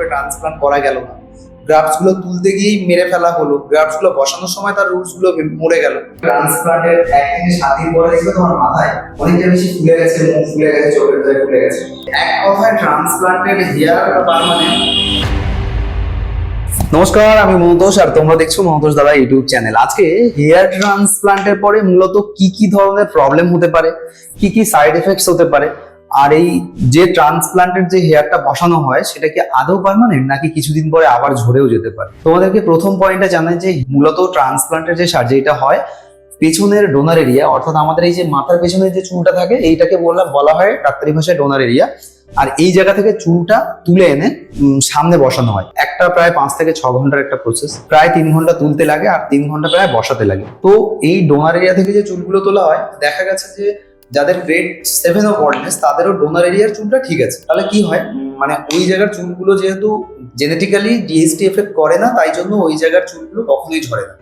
করে ট্রান্সপ্লান্ট করা গেল না। গ্রাফটসগুলো তুলতে গিয়েই মেরে ফেলা হলো। গ্রাফটসগুলো বসানোর সময় তার রুটসগুলো মরে গেল। ট্রান্সপ্লান্টের এক থেকে সাত দিন পরে দেখবে তোমার মাথায় অনেকটা বেশি ফুলে গেছে, মুখ ফুলে গেছে, চোখের ভিতরে ফুলে গেছে। এক কথায় ট্রান্সপ্লান্টেড হেয়ার পারমানেন্ট নমস্কার, আমি মন্তোষ আর তোমরা দেখছ মন্তোষ দাদা ইউটিউব চ্যানেল। আজকে হেয়ার ট্রান্সপ্লান্টের পরে মূলত কি কি ধরনের প্রবলেম হতে পারে, কি কি সাইড এফেক্টস হতে পারে আর এই যে ট্রান্সপ্লান্টের যে হেয়ারটা বসানো হয়, সেটা কি আদৌ পারমানেন্ট নাকি কিছুদিন পরে আবার ঝরেও যেতে পারে? তোমাদেরকে প্রথম পয়েন্টটা জানাই যে, মূলত ট্রান্সপ্লান্টের যে সার্জারিটা হয়, পেছনের ডোনার এরিয়া অর্থাৎ আমাদের এই যে মাথার পেছনে যে চুলটা থাকে, এইটাকে বললাম, বলা হয় ডাক্তারি ভাষায় ডোনার এরিয়া আর এই জায়গা থেকে চুলটা তুলে এনে সামনে বসানো হয়। একটা প্রায় পাঁচ থেকে ছ ঘণ্টার একটা প্রসেস প্রায় তিন ঘণ্টা তুলতে লাগে আর তিন ঘণ্টা প্রায় বসাতে লাগে। তো এই ডোনার এরিয়া থেকে যে চুলগুলো তোলা হয়, দেখা গেছে যে যাদের গ্রেড সেভেন অফ অর্ডনেস তাদেরও ডোনার এরিয়ার চুলটা ঠিক আছে। তাহলে কি হয়? মানে ওই জায়গার চুলগুলো যেহেতু জেনেটিক্যালি ডিএসটি এফেক্ট করে না, তাই জন্য ওই জায়গার চুলগুলো কখনোই ঝরে না।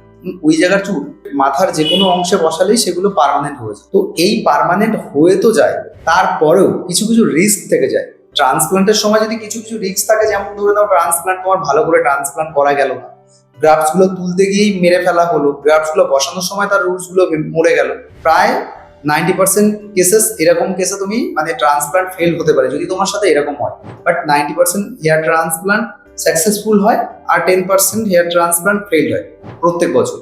ওই জায়গার চুল মাথার যে কোনো অংশে বসালেই সেগুলো পার্মানেন্ট হয়ে যায়। তো এই পার্মানেন্ট হয়ে তো যায়, তারপরেও কিছু কিছু রিস্ক থেকে যায়। ট্রান্সপ্লান্টের সময় যদি কিছু কিছু রিস্ক থাকে, যেমন ধরে নাও ট্রান্সপ্লান্ট তোমার ভালো করে ট্রান্সপ্লান্ট করা গেল না। গ্রাফসগুলো তুলতে গিয়েই মেরে ফেলা হলো গ্রাফসগুলো বসানোর সময় তার রুটসগুলো মরে গেল। প্রায় নাইনটি পার্সেন্ট কেসেস এরকম কেসে তুমি মানে ট্রান্সপ্লান্ট ফেল হতে পারে, যদি তোমার সাথে এরকম হয়। But ninety percent hair transplant successful হয় আর ten percent hair transplant fail হয় প্রত্যেক বছর।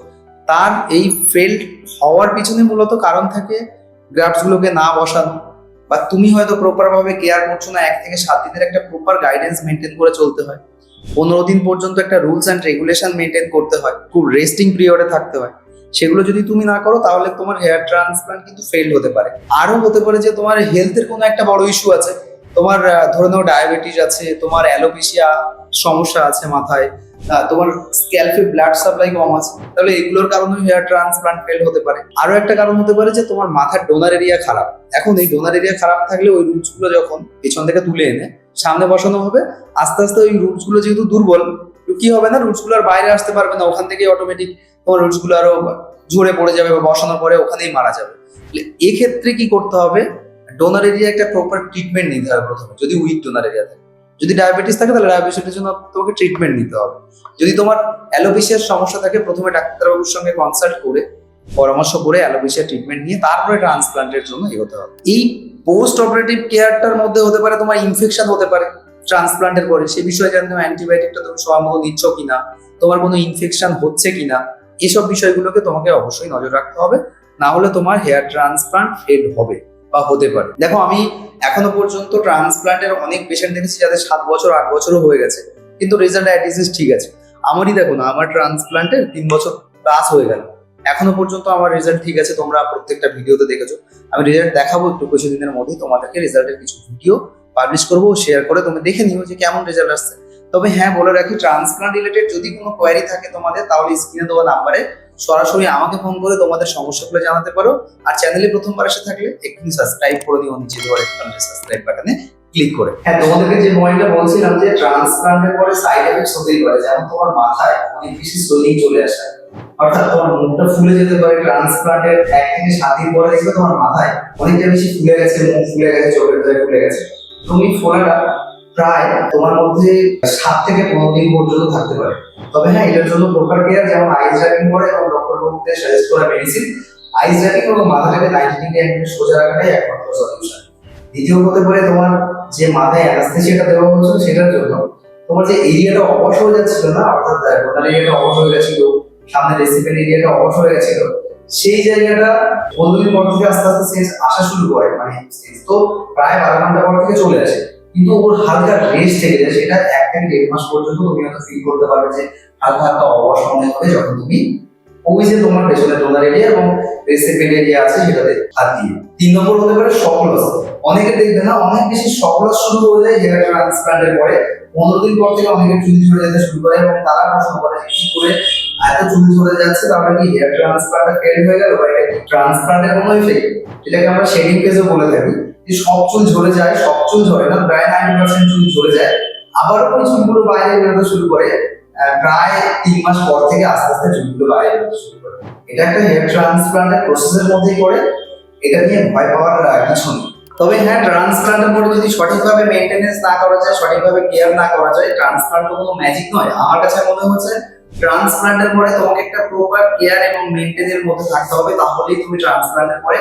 তার এই ফেল্ড হওয়ার পিছনে মূলত কারণ থাকে গ্রাফটস গুলোকে না বসানো বা তুমি হয়তো প্রপার ভাবে কেয়ার করছ না, এক থেকে সাত দিনের একটা প্রপার গাইডেন্স মেনটেন করে চলতে হয়। পনেরো দিন পর্যন্ত একটা রুলস অ্যান্ড রেগুলেশন মেনটেন করতে হয়। খুব রেস্টিং পিরিয়ডে থাকতে হয়। সেগুলো যদি তুমি না করো, তাহলে তোমার হেয়ার ট্রান্সপ্লান্ট কিন্তু ফেল হতে পারে। আরও হতে পারে যে তোমার হেলথের কোনো একটা বড় ইস্যু আছে। তোমার ধরে নাও ডায়াবেটিস আছে, তোমার অ্যালোপেশিয়া সমস্যা আছে মাথায় তোমার স্ক্যালফে ব্লাড সাপ্লাই কম আছে। তাহলে এগুলোর কারণে হেয়ার ট্রান্সপ্লান্ট ফেল হতে পারে। আরও একটা কারণ হতে পারে যে তোমার মাথার ডোনার এরিয়া খারাপ। এখন এই ডোনার এরিয়া খারাপ থাকলে ওই রুটসগুলো যখন পেছন থেকে তুলে এনে সামনে বসানো হবে, আস্তে আস্তে ওই রুটসগুলো যেহেতু দুর্বল কি হবে না? রুটসগুলো আর বাইরে আসতে পারবে না। ওখান থেকে অটোমেটিক তোমার রুটসগুলো আরও ঝরে পড়ে যাবে বা বসানোর পরে ওখানেই মারা যাবে। এক্ষেত্রে কি করতে হবে? ডোনার এরিয়া একটা প্রপার ট্রিটমেন্ট নিতে হবে প্রথমে, যদি উইক ডোনার এরিয়া থাকে। যদি ডায়াবেটিস থাকে, তাহলে ডায়াবেটিসের জন্য তোমাকে ট্রিটমেন্ট নিতে হবে। যদি তোমার অ্যালোপেশিয়ার সমস্যা থাকে, প্রথমে ডাক্তারবাবুর সঙ্গে কনসাল্ট করে, পরামর্শ করে অ্যালোপেশিয়া ট্রিটমেন্ট নিয়ে তারপরে ট্রান্সপ্লান্টের জন্য এগোতে হবে। এই পোস্ট অপারেটিভ কেয়ারটার মধ্যে হতে পারে তোমার ইনফেকশন হতে পারে ট্রান্সপ্লান্টের পরে। সে বিষয়ে জানতে অ্যান্টিবায়োটিকটা তুমি সময় মতো নিচ্ছ কিনা? তোমার কোনো ইনফেকশন হচ্ছে কিনা? এসব বিষয়গুলোকে তোমাকে অবশ্যই নজর রাখতে হবে। না হলে তোমার হেয়ার ট্রান্সপ্লান্ট ফেল হবে বা হতে পারে। দেখো, আমি এখনও পর্যন্ত ট্রান্সপ্লান্টের অনেক পেশেন্ট দেখেছি যাদের সাত বছর, আট বছরও হয়ে গেছে। কিন্তু রেজাল্ট অ্যাডিসিস ঠিক আছে। আমারই দেখো না, আমার ট্রান্সপ্লান্টের তিন বছর প্লাস হয়ে গেল। এখনও পর্যন্ত আমার রেজাল্ট ঠিক আছে, তোমরা প্রত্যেকটা ভিডিওতে দেখেছ। আমি রেজাল্ট দেখাবো একটু কিছুদিনের মধ্যেই, তোমাদেরকে রেজাল্টের কিছু ভিডিও পাবলিশ করব শেয়ার করে তুমি দেখে নিও যে কেমন রেজাল্ট আসছে। তবে হ্যাঁ বলে রাখি ট্রান্সপ্লান্ট রিলেটেড যদি কোনো কোয়ারি থাকে তোমাদের, তাহলে স্ক্রিনে দেওয়া নাম্বারে সরাসরি আমাকে ফোন করে তোমাদের সমস্যাগুলো জানাতে পারো। আর চ্যানেলে প্রথমবার এসে থাকলে এক্ষুনি সাবস্ক্রাইব করে দিও, নিচে দেওয়া সাবস্ক্রাইব বাটনে ক্লিক করে। হ্যাঁ তোমাদেরকে যে পয়েন্টটা বলছিলাম যে ট্রান্সপ্লান্টের পরে সাইড এফেক্টস হতেই পারে, যেমন তোমার মাথায় অনেক বেশি সোলিং চলে আসে, অর্থাৎ তোমার মুখটা ফুলে যেতে পারে ট্রান্সপ্লান্টের এক থেকে সাত দিন পরে দেখবে তোমার মাথায় অনেকটা বেশি ফুলে গেছে, মুখ ফুলে গেছে, চোখের ফুলে গেছে। তুমি ফোলাটা প্রায় তোমার মধ্যে সাত থেকে পনেরো দিন পর্যন্ত থাকতে পারে। তবে হ্যাঁ এটার জন্য প্রপার কেয়ার যেমন আইস ড্রাইভিং করে এবং ডক্টর বাবুদের সাজেস্ট করা মেডিসিন আইস ড্রাইভিং এবং মাথাটাকে নাইনটি ডিগ্রি অ্যাঙ্গেলে সোজা রাখাটাই একমাত্র সলিউশন দ্বিতীয় হতে পারে তোমার যে মাথায় অ্যানাস্থেসিয়াটা দেওয়া হচ্ছিল সেটার জন্য। তোমার যে এরিয়াটা অবশ হয়ে যাচ্ছিল না, অর্থাৎ টোটাল এরিয়াটা অবশ হয়ে গেছিল, সামনে রেসিপের এরিয়াটা অবশ হয়ে গেছিল, সেই জায়গাটা পনেরো দিন পর থেকে আস্তে আস্তে সেন্স আসা শুরু করে মানে তো প্রায় বারো ঘণ্টা পর থেকে চলে আসে। কিন্তু ওর হালকা রেস্ট থেকে যায়, সেটা এক থেকে দেড় মাস পর্যন্ত তুমি হয়তো ফিল করতে পারবে যে হালকা হালকা অবশ মনে হবে যখন তুমি যে তোমার পেছনে ডোনার এরিয়া এবং রেসিপের এরিয়া আছে সেটাতে হাত দিয়ে। তিন নম্বর হতে পারে সকলস অনেকে দেখবে না, অনেক বেশি সকলস শুরু হয়ে যায় হেয়ার ট্রান্সপ্লান্টের পরে। পনেরো দিন পর থেকে অনেকে চুল ঝরে যেতে শুরু করে এবং তারা প্রশ্ন করে কি করে এত চুল ঝরে যাচ্ছে, তাহলে কি হেয়ার ট্রান্সপ্লান্টটা ফেল হয়ে গেল বা ট্রান্সপ্লান্টের কোনো ইফেক্ট এটাকে আমরা শেডিং কেসও বলে থাকি। যে সব চুল ঝরে যায়, সব চুল ঝরে না, প্রায় নাইনটি পার্সেন্ট চুল ঝরে যায়। আবার ওই চুলগুলো বাইরে বেরোতে শুরু করে প্রায় তিন মাস পর থেকে আস্তে আস্তে চুলগুলো বাইরে বেরোতে শুরু করে। এটা একটা হেয়ার ট্রান্সপ্লান্টের প্রসেসের মধ্যেই পড়ে, এটা নিয়ে ভয় পাওয়ার কিছু নেই। তবে হ্যাঁ ট্রান্সপ্লান্টের পরে যদি সঠিকভাবে মেনটেনেন্স না করা যায়, সঠিকভাবে কেয়ার না করা যায় ট্রান্সপ্লান্ট কোনো ম্যাজিক নয়। আমার কাছে মনে হচ্ছে ট্রান্সপ্লান্টের পরে তোমাকে একটা প্রপার কেয়ার এবং মেনটেনের মধ্যে থাকতে হবে, তাহলেই তুমি ট্রান্সপ্লান্টের পরে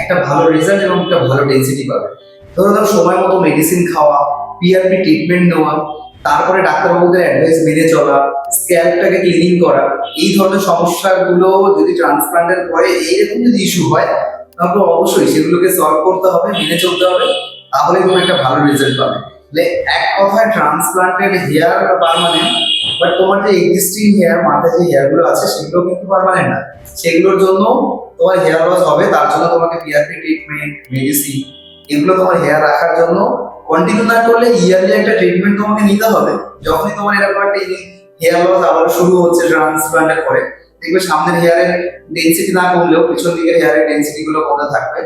একটা ভালো রেজাল্ট এবং একটা ভালো ডেন্সিটি পাবে। ধরো ধরো সময় মতো মেডিসিন খাওয়া পিআরপি ট্রিটমেন্ট নেওয়া, তারপরে ডাক্তারবাবুদের অ্যাডভাইস মেনে চলা স্ক্যাল্পটাকে ক্লিনিং করা, এই ধরনের সমস্যাগুলো যদি ট্রান্সপ্লান্টের পরে এইরকম যদি ইস্যু হয়, তাহলে অবশ্যই সেগুলোকে সলভ করতে হবে, মেনে চলতে হবে তাহলে তুমি একটা ভালো রেজাল্ট পাবে। তাহলে এক কথায় ট্রান্সপ্লান্টেড হেয়ার পারমানেন্ট বাট তোমার যে এক্সিস্টিং হেয়ার মাথায় যে হেয়ারগুলো আছে, সেগুলো কিন্তু পারমানেন্ট না। সেগুলোর জন্য তোমার হেয়ার লস হবে, তার জন্য তোমাকে পিআরপি ট্রিটমেন্ট মেডিসিন এগুলো তোমার হেয়ার রাখার জন্য কন্টিনিউ না করলে ইয়ারলি একটা ট্রিটমেন্ট তোমাকে নিতে হবে। যখনই তোমার এরকম একটা হেয়ার লস আবার শুরু হচ্ছে ট্রান্সপ্লান্টের পরে, দেখবে সামনের হেয়ারের ডেন্সিটি না কমলেও পিছন দিকের হেয়ারের ডেন্সিটি গুলো কমে থাকবে।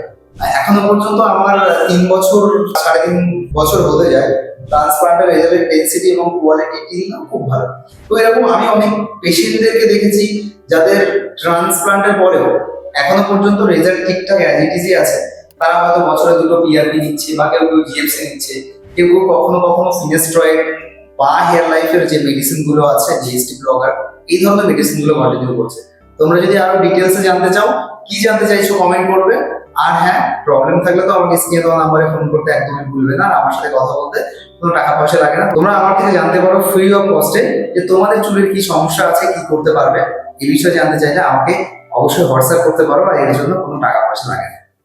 এখনও পর্যন্ত আমার তিন বছর, সাড়ে তিন বছর হতে যায় ট্রান্সপ্লান্টের রেজাল্টের ডেন্সিটি এবং কোয়ালিটি খুব ভালো। তো এরকম আমি অনেক পেশেন্টদেরকে দেখেছি, যাদের ট্রান্সপ্লান্টের পরেও এখনও পর্যন্ত রেজাল্ট ঠিকঠাক অ্যাজ ইট ইজই আছে। তারা হয়তো বছরে দুটো পিআরপি নিচ্ছে বা কেউ কেউ জিএফসি নিচ্ছে। কেউ কেউ কখনো কখনো ফিনেস্ট্রয়েড বা হেয়ার লাইফের যে মেডিসিনগুলো আছে জিএসটি ব্লগার এই ধরনের মেডিসিনগুলো কন্টিনিউ করছে। তোমরা যদি আরও ডিটেলসে জানতে চাও, কি জানতে চাইছো কমেন্ট করবে। আর হ্যাঁ প্রবলেম থাকলে তো আমাকে স্ক্রিনে দেওয়া নাম্বারে ফোন করতে একদমই ভুলবে না। আর আমার সাথে কথা বলতে কোনো টাকা পয়সা লাগে না। তোমরা আমার থেকে জানতে পারো ফ্রি অফ কস্টে যে তোমাদের চুলের কি সমস্যা আছে, কি করতে পারবে। এই বিষয়ে জানতে চাইলে আমাকে অবশ্যই হোয়াটসঅ্যাপ করতে পারো আর এর জন্য কোনো টাকা পয়সা লাগে না।